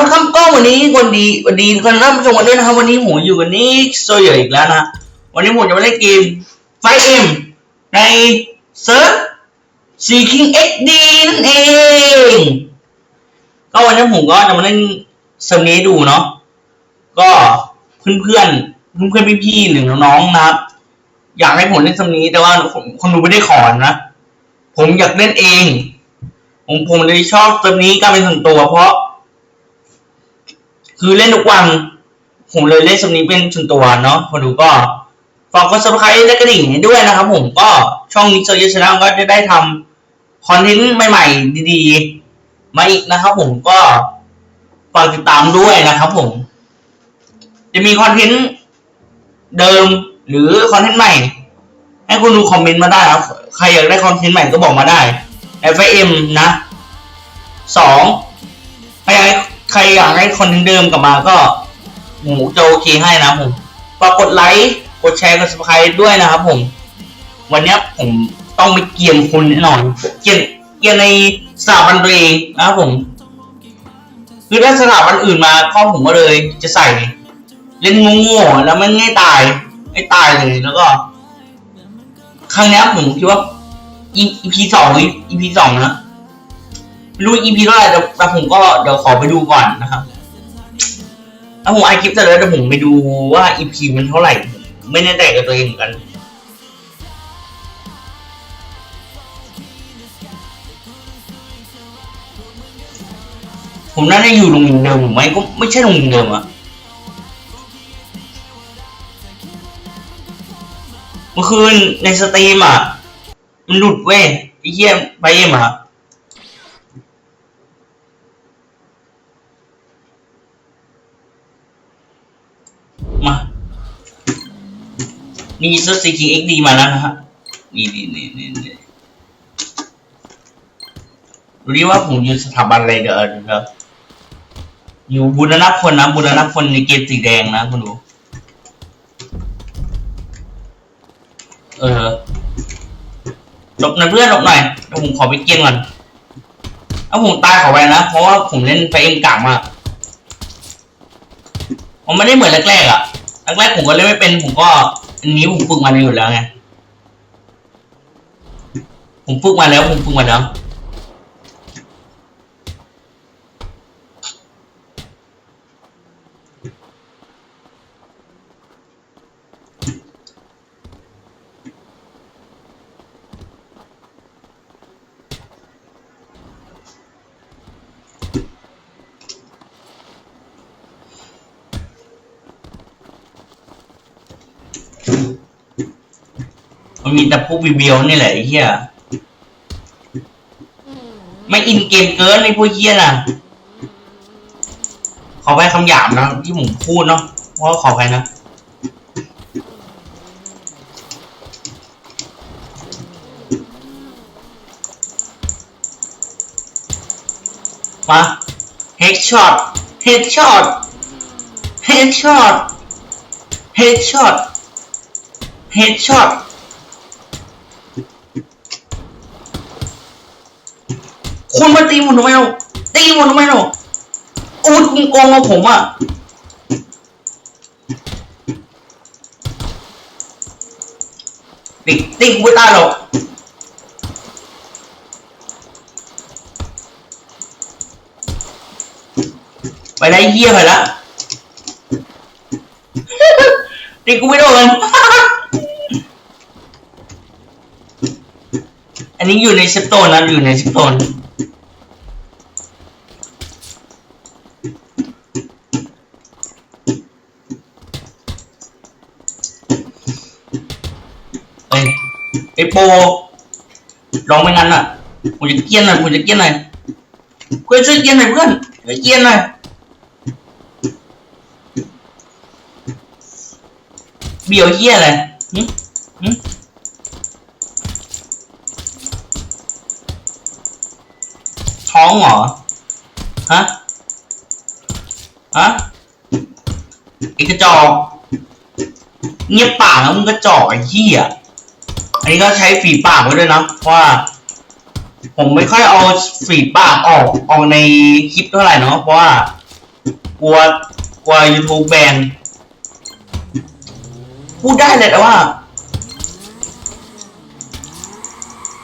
ละครับก็วันนี้วันดีวันดีคนท่านผู้ชมกันด้วยนะครับวันนี้ผมอยู่กันนี่โซเยออีกแล้วนะวันนี้ผมจะมาเล่นเกมไฟเอ็มในเซิร์ฟซีคิงเอ็กดีนั่นเองก็วันนี้ผมก็จะมาเล่นเซิร์ฟนี้ดูเนาะก็เพื่อนเพื่อนเพื่อนเพื่อนพี่ๆหรือน้องๆนะครับ อยากให้ผมเล่นเซิร์ฟนี้แต่ว่าผมคนดูไม่ได้ขอนะผมอยากเล่นเอง ผมผมเลยชอบเซิร์ฟนี้การเป็นส่วนตัวเพราะ คือเล่นทุกวัน ผมเลยเล่นสมนี้เป็นส่วนตัวเนาะคนดูก็ฝากกด subscribe และกระดิ่งให้ด้วยนะครับผมก็ช่องนี้โซเยชนะก็จะได้ทำคอนเทนต์ใหม่ๆ ดีๆ มาอีกนะครับผมก็ฝากติดตามด้วยนะครับผม จะมีคอนเทนต์เดิมหรือคอนเทนต์ใหม่ ให้คุณดูคอมเมนต์มาได้ครับ ใครอยากได้คอนเทนต์ใหม่ก็บอกมาได้ FM นะสอง ใครอยากให้คอนเทนต์เดิมกลับมาก็ หมูจะโอเคให้นะผมฝากกดไลค์กดแชร์กด subscribe ด้วยนะครับผม วันนี้ผมต้องไปเกียมคุณแน่นอนเกียมเกียมในสถาบันตัวเองนะครับผมคือถ้าสถาบันอื่นมาก็ผมก็เลยจะใส่ เล่นงูๆแล้วมันไม่ตายไม่ตายเลยแล้วก็ ครั้งนี้ผมคิดว่า EP สอง EP สองนะ รู้ EP เท่าไหร่แต่แต่ผมก็เดี๋ยวขอไปดูก่อนนะครับแล้วผมไอคลิปเสร็จแล้วเดี๋ยวผมไปดูว่า EP มันเท่าไหร่ ไม่แน่ใจกับตัวเองเหมือนกันผมน่าจะอยู่โรงเรียนเดิมผมไม่ก็ไม่ใช่โรงเรียนเดิมอะเมื่อคืนในสตรีมอะมันหลุดเว้ยไอ้เหี้ยไปเอ็มอะ นี่ซอร์ซีคิงเอ็กดีมาแล้วนะฮะนี่นี่นี่นี่นี่ดูดิว่าผมอยู่สถาบันอะไรเดี๋ยวเดี๋ยวอยู่บุรณพลนะบุรณพลในเกมสีแดงนะคุณดูเออหลบหน่อยเพื่อนหลบหน่อยเดี๋ยวผมขอไปเกียนก่อนถ้าผมตายขอไปนะ เพราะว่าผมเล่นไฟเอ็มกากมากผมไม่ได้เหมือนแรกๆอะแรกๆผมก็เล่นไม่เป็นผมก็ นิ้วผมฝึกมาอยู่แล้วไง ผมฝึกมาแล้ว ผมฝึกมาแล้ว มีแต่พวกวิววนี่แหละไอ้เหี้ยไม่อินเกมเกินไอ้พวกเหี้ยน่ะ ขอไปคำหยาบนะที่ผมพูดเนาะเพราะว่าขอไปนะมาเฮดช็อตเฮดช็อตเฮดช็อตเฮดช็อตเฮดช็อต คุณมาตีผมทำไมเราตีผมทำไมเราโอ้ยคุณโกงมาผมอะติตีกูไม่ตายหรอกไปได้เยี่ยไปละตีกูไม่โดนอันนี้อยู่ในสโตนนะอยู่ในสโตน โปลองไม่งั้นอะผมจะเกี้ยนหน่อยผมจะเกี้ยนหน่อยเพื่อนช่วยเกี้ยนหน่อยเพื่อนเกี้ยนหน่อยเบี่ยวเหี้ยอะไรหึหึท้องเหรอ ฮะ ฮะไอ้กระจอกเงียบปากแล้วมึงก็จ่อไอ้เหี้ย อันนี้ก็ใช้ฝีปากไว้ด้วยนะเพราะว่า ผมไม่ค่อยเอาฝีปากออกออกในคลิปเท่าไหร่เนาะเพราะว่ากลัวกลัว YouTube แบนพูดได้เลยแต่ว่า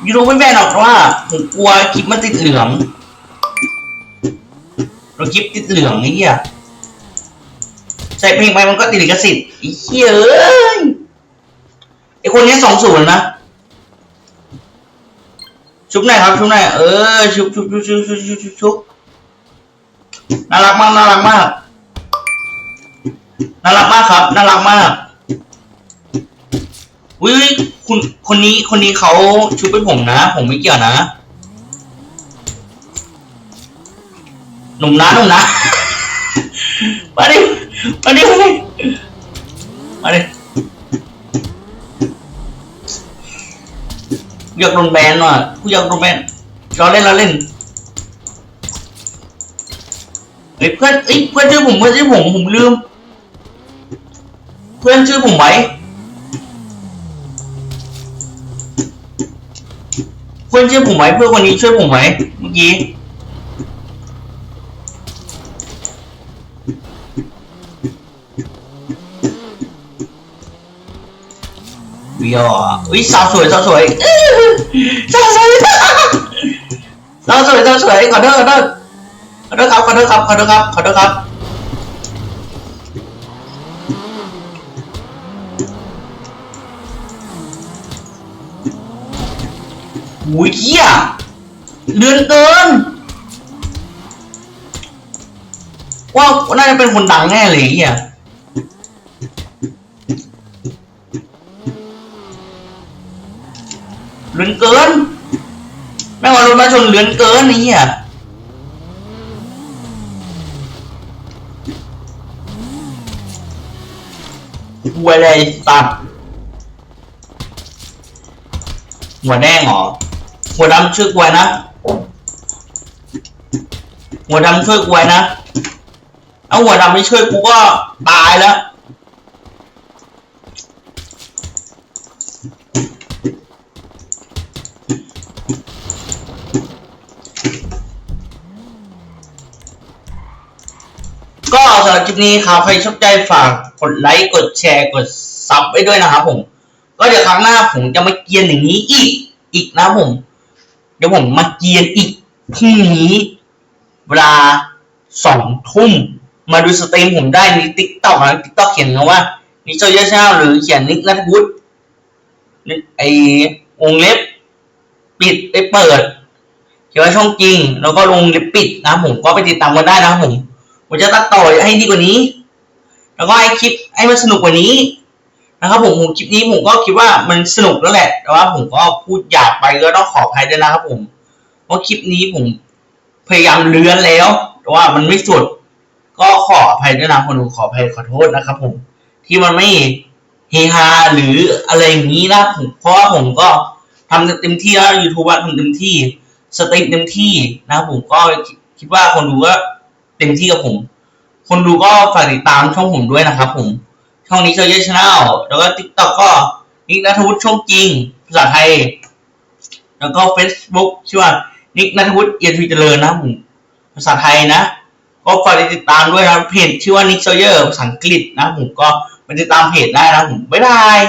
YouTube ไม่แบนหรอกว่าผมกลัวคลิปมันติดเหลืองเราคลิปติดเหลืองไอ้เหี้ยใส่เพลงไปมันก็ติดลิขสิทธิ์ไอ้เหี้ยเอ้ย ไอ้คนนี้สองศูนย์นะ ชุบหน่อยครับ ชุบหน่อยเออ ชุบชุบชุบชุบชุบชุบชุบชุบน่ารักมาก น่ารักมาก น่ารักมากครับ น่ารักมากอุ้ยคุณคนนี้คนนี้เขาชุบเป็นผมนะ ผมไม่เกี่ยวนะหนุ่มนะหนุ่มนะ มาดิ มาดิ มาดิมาดิ อยากโดนแบนว่ะกูอยากโดนแบนเราเล่นเราเล่นเฮ้ยเพื่อนเอ้ยเพื่อนชื่อผมเพื่อนชื่อผมผมลืม เพื่อนชื่อผมไว้เพื่อนชื่อผมไว้เพื่อนคนนี้ช่วยผมไว้เมื่อกี้ วิโออุ้ยสาวสวยสาวสวยสาวสวยสาวสวยสาวสวยขอโทษขอโทษขอโทษครับขอโทษครับขอโทษครับขอโทษครับหูยเหี้ยเลือนเกินว่าน่าจะเป็นคนดังแน่เลยอ้เหี้ย เลือนเกิน แม่งว่ารถมาชนเลือนเกินไอ้เหี้ยหัวอะไรตัดหัวแดงเหรอ หัวดำช่วยกวยนะ หัวดำช่วยกวยนะ เอาหัวดำไม่ช่วยกูก็ตายแล้ว ก็สำหรับคลิปนี้ครับใครชอบใจฝากกดไลค์กดแชร์กดซับไว้ด้วยนะครับผม ก็เดี๋ยวครั้งหน้าผมจะมาเกียนอย่างนี้อีกอีกนะผม เดี๋ยวผมมาเกียนอีกพรุ่งนี้เวลาสองทุ่มมาดูสตรีมผมได้ในติ๊กต็อกนะติ๊กต็อกเขียนคำว่านิโจเยชาหรือเขียนนิกนัทวุฒิไอวงเล็บ ปิดไปเปิดเขียนว่าช่องจริง แล้วก็ลงล็บปิดนะผมก็ไปติดตามกันได้นะผมผมจะตัดต่อให้ดีกว่านี้ แล้วก็ให้คลิปให้มันสนุกกว่านี้นะครับผมผมคลิปนี้ผมก็คิดว่ามันสนุกแล้วแหละ แต่ว่าผมก็พูดหยาบไปก็ต้องขออภัยด้วยนะครับผม เพราะคลิปนี้ผมพยายามเลื้อนแล้ว แต่ว่ามันไม่สุด ก็ขออภัยด้วยนะคนดูขออภัยขอโทษนะครับ ผม ที่มันไม่เฮฮาหรืออะไรอย่างนี้นะผมเพราะว่าผมก็ ทำเต็มที่แล้วยูทูบทำเต็มที่สตรีมเต็มที่นะครับผมก็คิดว่าคนดูก็เต็มที่กับผม คนดูก็ฝากติดตามช่องผมด้วยนะครับ ผม ช่องนี้เชอร์เยชแนลแล้วก็ทิกตอกก็นิกนัทวุฒิช่องจริงภาษาไทย แล้วก็ Facebook ชื่อว่านิกนัทวุฒิเอียนทวีเจริญนะครับผมภาษาไทยนะก็ฝากติดตามด้วยนะเพจชื่อว่านิกเชอร์เยอร์ภาษาอังกฤษนะครับผมก็ไปติดตามเพจได้นะครับผมบ๊ายบาย